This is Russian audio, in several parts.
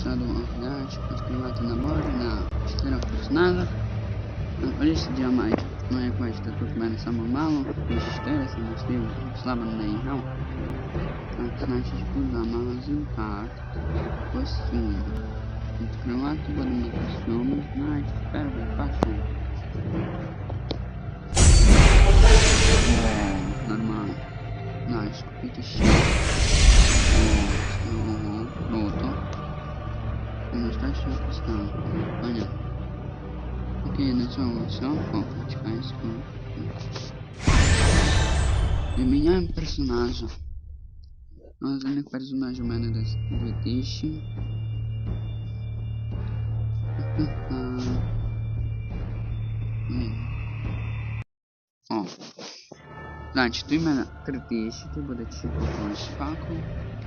саду оглядач, відкривати набори на чотирьох персонажах. На колісі діамантів. Ну, як бачите, тут в мене саме мало, 1400, не слів слабо не грав. Так, значить, куди магазин карт, костюм. Відкривати будемо костюми, значить, перший костюм. О, нормально. Дальше, купить ще. Окей, на цьому все. О, почекай секунду. І міняємо персонажа. Ну, за них персонажів у мене десь 2000. Ха-ха. Ні. О. Значить, ти в мене 3000, ти буде чи якогось паку.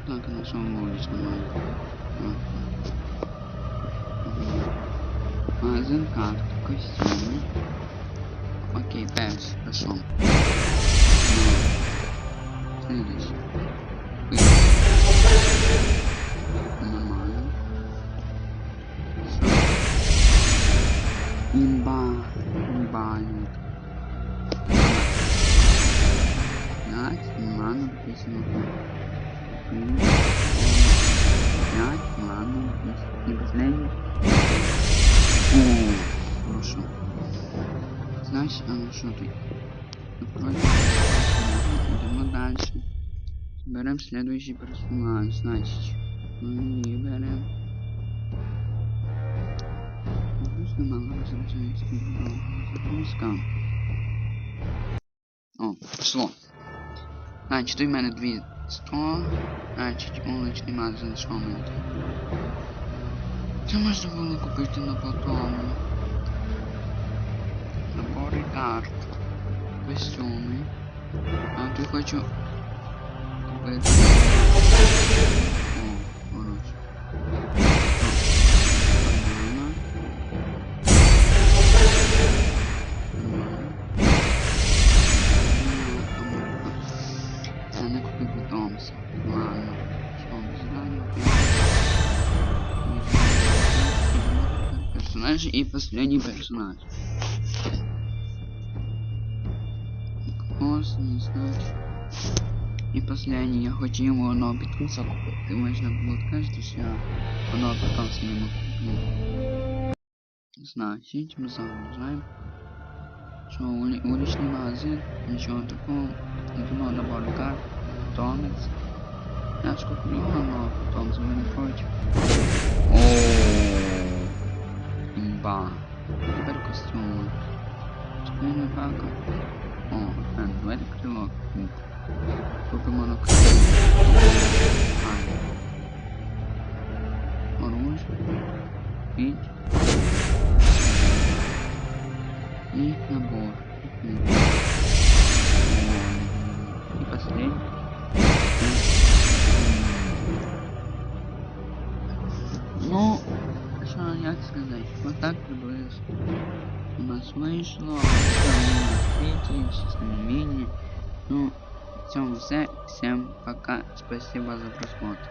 Так, на цьому вуличному. Магазин карт, Coisinha. Ok, desce, pessoal. Entendi. Normal. Emba... Embalho. Ai, mano, isso não foi. Ai, mano, isso não foi. Хорошо. Значит, а ну что ты? Идем дальше. Берем следующий персонаж, значит. Ну и берем. Загрузка мало разрушается. Загрузка. О, пошло. Значить, у мене 200. Значить, уличний магазин шомент. Це можна було купити на потом. Питомця. Ладно. Що ми знаємо? Персонаж и последний персонаж. Ось, не знаю. І последній, я хочу йому одного підкуса купити. Можна було сказати, що я одного питомця не мог купити. Значить, ми загружаємо. Що ули уличний магазин, нічого такого. Йдемо набор карт, питомець. Я ж куплю одного питомця, ви не проти. Ооо. Имба. Теперь костюм. Чекайна бака. О, on. And where the Krillok? Pokemon of Orange. Pink. E amor. E passei. No. Só em Axis, né? Contato do Brasil. mas no. Aqui. Вийшло. Третій, менее. Ну, в цьому все. Всем пока. Спасибо за просмотр.